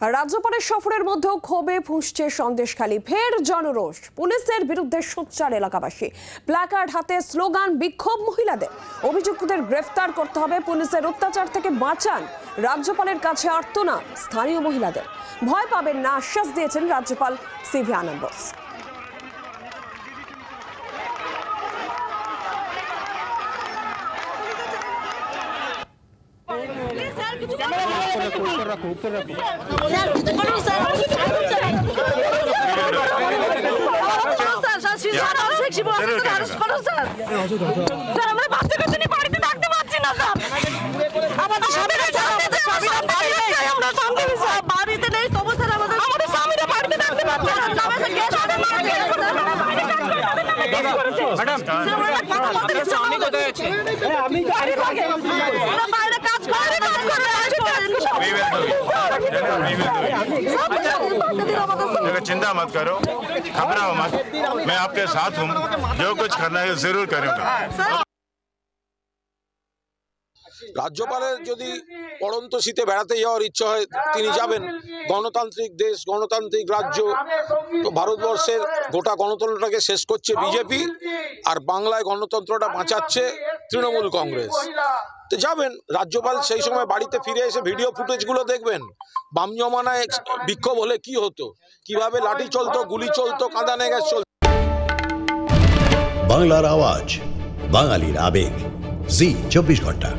রাজ্যপালের সফরের মধ্যেও ক্ষোভে ফুঁসছে সন্দেশখালী। ফের জনরোষ, পুলিশের বিরুদ্ধে সোচ্চার এলাকাবাসী। প্ল্যাকার্ড হাতে স্লোগান, বিক্ষোভ মহিলাদের। অভিযুক্তদের গ্রেফতার করতে হবে পুলিশের অত্যাচার থেকে বাঁচান। রাজ্যপালের কাছে আর্তনা স্থানীয় মহিলাদের। ভয় পাবেন না, আশ্বাস দিয়েছেন রাজ্যপাল সিভি আনন্দ। রাখো উপর রাখো আমরা বাচ্চা কাছে নিয়ে বাড়িতে থাকতে পারছি না স্যার আমাদের স্বামীরা আমরা বাড়িতে নেই তবু স্যার আমাদের আমাদের স্বামীরা বাড়িতে থাকতে পারছে না স্বামী কোথায় আছে আমি থাকে it. We will do it. देखो चिंता मत करो घबराओ मत मैं आपके साथ हूँ जो कुछ करना है जरूर करूँगा রাজ্যপালের যদি পড়ন্ত শীতে বেড়াতে যাওয়ার ইচ্ছা হয় তিনি যাবেন গণতান্ত্রিক দেশ গণতান্ত্রিক রাজ্য তো ভারতবর্ষের গোটা গণতন্ত্রটাকে শেষ করছে বিজেপি আর বাংলায় গণতন্ত্রটা বাঁচাচ্ছে তৃণমূল কংগ্রেস। তো যাবেন রাজ্যপাল সেই সময় বাড়িতে ফিরে এসে ভিডিও ফুটেজগুলো দেখবেন। বাম জমানায় বিক্ষোভ হলে কি হতো? কীভাবে লাঠি চলতো গুলি চলতো কাঁদানে গ্যাস চলতো। বাংলার আওয়াজ বাঙালির আবেগ। জি চব্বিশ ঘণ্টা।